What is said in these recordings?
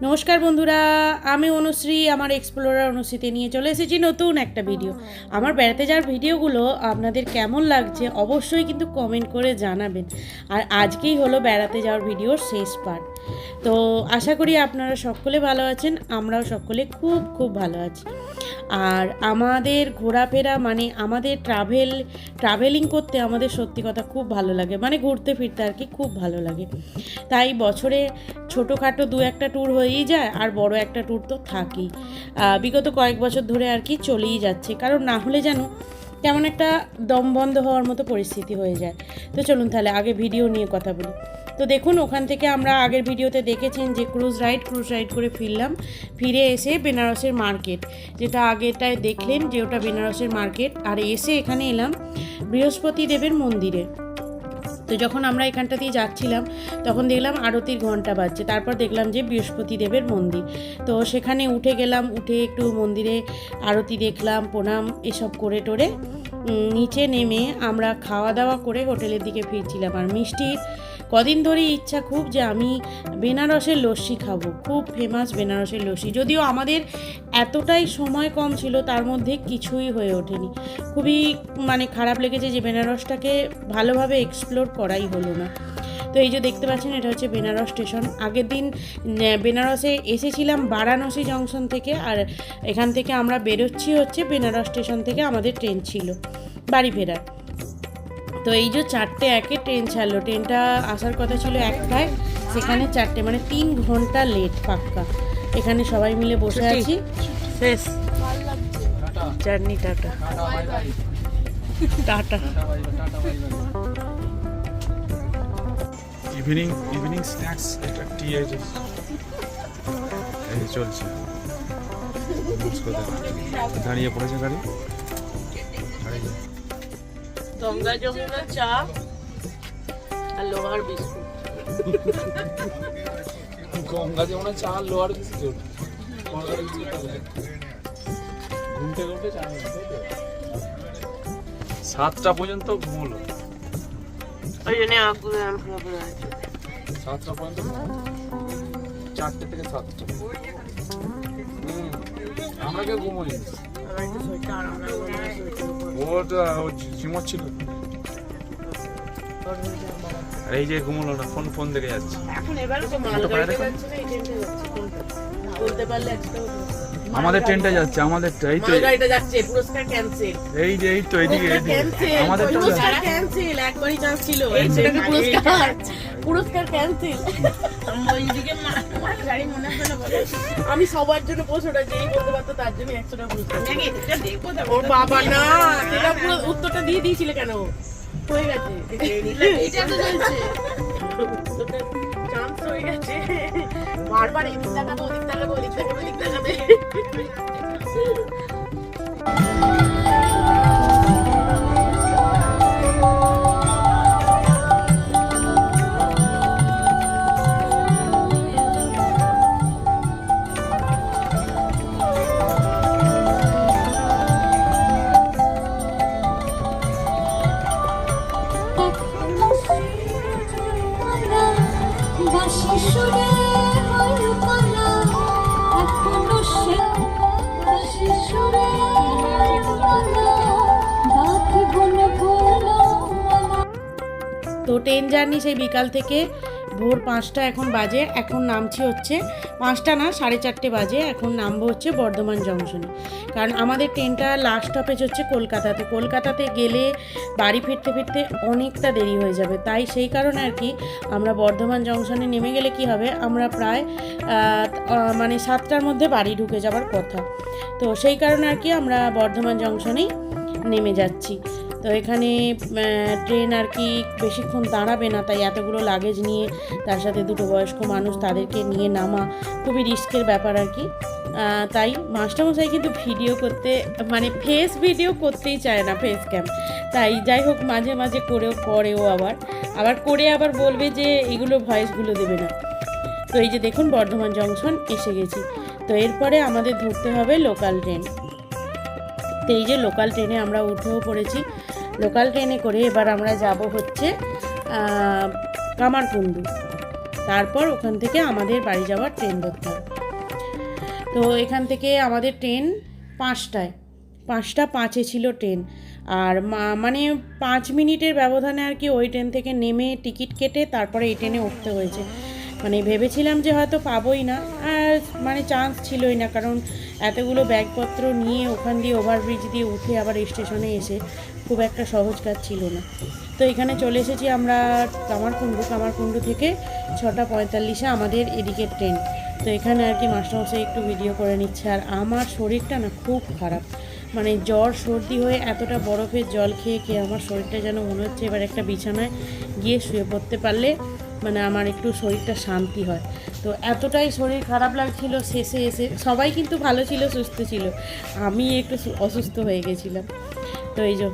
নমস্কার বন্ধুরা আমি অনুশ্রী আমার এক্সপ্লোরার অনুশ্রীতে নিয়ে চলে এসেছি নতুন একটা ভিডিও আমার বেড়াতে যাওয়ার ভিডিওগুলো আপনাদের কেমন লাগছে অবশ্যই কিন্তু কমেন্ট করে জানাবেন। আর আজকেই হলো বেড়াতে যাওয়ার ভিডিওর শেষ পার্ট তো আশা করি আপনারা সকলে ভালো আছেন, আমরাও সকলে খুব খুব ভালো আছি। আর আমাদের ঘোরাফেরা মানে আমাদের ট্রাভেল ট্রাভেলিং করতে আমাদের সত্যি কথা খুব ভালো লাগে মানে ঘুরতে ফিরতে আর কি খুব ভালো লাগে। তাই বছরে ছোটোখাটো দু একটা ট্যুর হয়েই যায় আর বড় একটা ট্যুর তো থাকেই। বিগত কয়েক বছর ধরে আর কি চলেই যাচ্ছে, কারণ না হলে যেন কেমন একটা দম বন্ধ হওয়ার মতো পরিস্থিতি হয়ে যায়। তো চলুন তাহলে আগে ভিডিও নিয়ে কথা বলি। তো দেখুন, ওখান থেকে আমরা আগের ভিডিওতে দেখেছেন যে ক্রুজ রাইড ক্রুজ রাইড করে ফিরলাম। ফিরে এসে বেনারসের মার্কেট, যেটা আগেটায় দেখলেন যে ওটা বেনারসের মার্কেট। আর এসে এখানে এলাম বৃহস্পতি দেবের মন্দিরে। তো যখন আমরা এখানটা দিয়ে যাচ্ছিলাম, তখন দেখলাম আরতির ঘণ্টা বাজছে। তারপর দেখলাম যে বৃহস্পতি দেবের মন্দির। তো সেখানে উঠে গেলাম, উঠে একটু মন্দিরে আরতি দেখলাম, প্রণাম এসব করে টোরে। নিচে নেমে আমরা খাওয়া দাওয়া করে হোটেলের দিকে ফিরছিলাম। আর মিষ্টির কদিন ধরেই ইচ্ছা খুব যে আমি বেনারসের লস্যি খাব, খুব ফেমাস বেনারসের লস্যি। যদিও আমাদের এতটাই সময় কম ছিল, তার মধ্যে কিছুই হয়ে ওঠেনি। খুবই মানে খারাপ লেগেছে যে বেনারসটাকে ভালোভাবে এক্সপ্লোর করাই হলো না। তো এই যে দেখতে পাচ্ছেন, এটা হচ্ছে বেনারস স্টেশন। আগের দিন বেনারসে এসেছিলাম বারাণসী জংশন থেকে আর এখান থেকে আমরা বেরোচ্ছি হচ্ছে বেনারস স্টেশন থেকে আমাদের ট্রেন ছিল, বাড়ি ফেরার। তো এই যে চারটে একে ট্রেন ছাড়লো। ট্রেনটা আসার কথা ছিল একটায়। সেখানে চারটে মানে তিন ঘণ্টা লেট পাক্কা। এখানে সবাই মিলে বসে আছি। শেষ। Journey tata. Tata. Evening evening snacks একটা টি এই চলছে। দাঁড়িয়ে পড়েছে গাড়ি? গঙ্গা যমুনা চা আর লোহার বিস্কুট। গঙ্গা যেমন চা বিস্কুট। গঙ্গার বিস্কুট ঘুমতে ঘুমতে চা? সাতটা পর্যন্ত ঘুমলো। ওই জন্য সাতটা পর্যন্ত চারটে থেকে সাতটা। আমরা কেউ ঘুমোই ওটা ও আর এই যে ঘুমলো না ফোন ফোন দেখে যাচ্ছে এখন এবারে তো ফটো পায় মালগাড়িতে দেখো। যাচ্ছে না এই ট্রেনটা যাচ্ছে কোনটা? বলতে পারলে একটা হতো। আমাদের ট্রেনটা যাচ্ছে আমাদের এই তো যাচ্ছে পুরস্কার ক্যান্সেল এই যে এই তো এইদিকে এইদিকে আমাদের পুরস্কার ক্যান্সেল একবারই চান্স ছিল এই পুরস্কার পুরস্কার ক্যান্সেল আমি সবার জন্য পৌঁছোটা যেই বলতে পারতো তার জন্য একশো টাকা পুরস্কার। ওর বাবা না, সেটা পুরো উত্তরটা দিয়ে দিয়েছিলে কেন? হয়ে গেছে। চান্স হয়ে গেছে। বারবার এদিক তাকাবো, ওদিক তাকাবো ওদিক তাকাবো, ওদিক তাকাবে। তো ট্রেন জার্নি সেই বিকাল থেকে ভোর পাঁচটা এখন বাজে। এখন নামছি হচ্ছে পাঁচটা না, সাড়ে চারটে বাজে। এখন নামবো হচ্ছে বর্ধমান জংশনে কারণ আমাদের ট্রেনটা লাস্ট স্টপেজ হচ্ছে কলকাতাতে। কলকাতাতে গেলে বাড়ি ফিরতে ফিরতে অনেকটা দেরি হয়ে যাবে। তাই সেই কারণে আর কি আমরা বর্ধমান জংশনে নেমে গেলে কি হবে? আমরা প্রায় মানে সাতটার মধ্যে বাড়ি ঢুকে যাবার কথা। তো সেই কারণে আর কি আমরা বর্ধমান জংশনেই নেমে যাচ্ছি। তো এখানে ট্রেন আর কি বেশিক্ষণ দাঁড়াবে না, তাই এতগুলো লাগেজ নিয়ে তার সাথে দুটো বয়স্ক মানুষ তাদেরকে নিয়ে নামা খুবই রিস্কের ব্যাপার আর কি। তাই মাস্টারমশাই কিন্তু ভিডিও করতে মানে ফেস ভিডিও করতেই চায় না ফেস ক্যাম তাই যাই হোক, মাঝে মাঝে করেও করেও আবার। আবার করে আবার বলবে যে এগুলো ভয়েসগুলো দেবে না। তো এই যে দেখুন, বর্ধমান জংশন এসে গেছি। তো এরপরে আমাদের ধরতে হবে লোকাল ট্রেন তো এই যে লোকাল ট্রেনে আমরা উঠেও পড়েছি। লোকাল ট্রেনে করে এবার আমরা যাব হচ্ছে কামারকুণ্ডু। তারপর ওখান থেকে আমাদের বাড়ি যাওয়ার ট্রেন ধরতে হবে। তো এখান থেকে আমাদের ট্রেন পাঁচটায়। পাঁচটা পাঁচে ছিল ট্রেন আর মানে পাঁচ মিনিটের ব্যবধানে আর কি ওই ট্রেন থেকে নেমে টিকিট কেটে তারপরে এই ট্রেনে উঠতে হয়েছে। মানে ভেবেছিলাম যে হয়তো পাবোই না। আর মানে চান্স ছিলই না, কারণ এতগুলো ব্যাগপত্র নিয়ে ওখান দিয়ে ওভারব্রিজ দিয়ে উঠে আবার স্টেশনে এসে খুব একটা সহজ কাজ ছিল না। তো এখানে চলে এসেছি আমরা কামারকুণ্ডু। কামারকুণ্ডু থেকে ছটা পঁয়তাল্লিশে আমাদের এদিকের ট্রেন তো এখানে আর কি মাস্টারমশাই একটু ভিডিও করে নিচ্ছে। আর আমার শরীরটা না খুব খারাপ। মানে জ্বর, সর্দি হয়ে এতটা বরফের জল খেয়ে খেয়ে আমার শরীরটা যেন মনে হচ্ছে এবার একটা বিছানায় গিয়ে শুয়ে পড়তে পারলে মানে আমার একটু শরীরটা শান্তি হয়। তো এতটাই শরীর খারাপ লাগছিল, শেষে এসে সবাই কিন্তু ভালো ছিল, সুস্থ ছিল। আমি একটু অসুস্থ হয়ে গেছিলাম। তো এই যে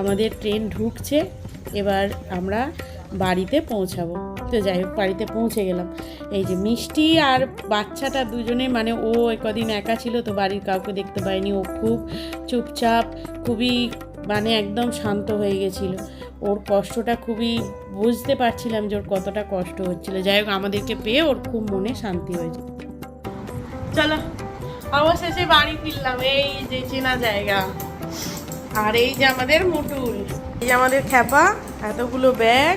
আমাদের ট্রেন ঢুকছে, এবার আমরা বাড়িতে পৌঁছাবো। তো যাই হোক, বাড়িতে পৌঁছে গেলাম। এই যে মিষ্টি আর বাচ্চাটা দুজনে মানে ও কদিন একা ছিল, তো বাড়ির কাউকে দেখতে পায়নি ও খুব চুপচাপ, খুবই মানে একদম শান্ত হয়ে গেছিল। ওর কষ্টটা খুবই বুঝতে পারছিলাম যে ওর কতটা কষ্ট হচ্ছিল। যাই হোক, আমাদেরকে পেয়ে ওর খুব মনে শান্তি হয়েছে। চলো, অবশেষে বাড়ি ফিরলাম, এই যে চেনা জায়গা। আর এই যে আমাদের মুটুল। এই যে আমাদের খ্যাপা, এতগুলো ব্যাগ,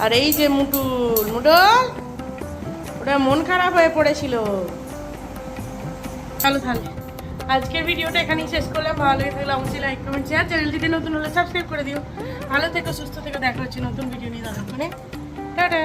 আর এই যে মুটুল। মুটল, ওটা মন খারাপ হয়ে পড়েছিল। চলো তাহলে। আজকের ভিডিওটা এখানেই শেষ করলাম। ভালো লেগে থাকলে অবশ্যই লাইক কমেন্ট শেয়ার চ্যানেলটিতে নতুন হলে সাবস্ক্রাইব করে দিও। ভালো থেকো, সুস্থ থেকে। দেখা হচ্ছে নতুন ভিডিও নিয়ে দাদা টাটা!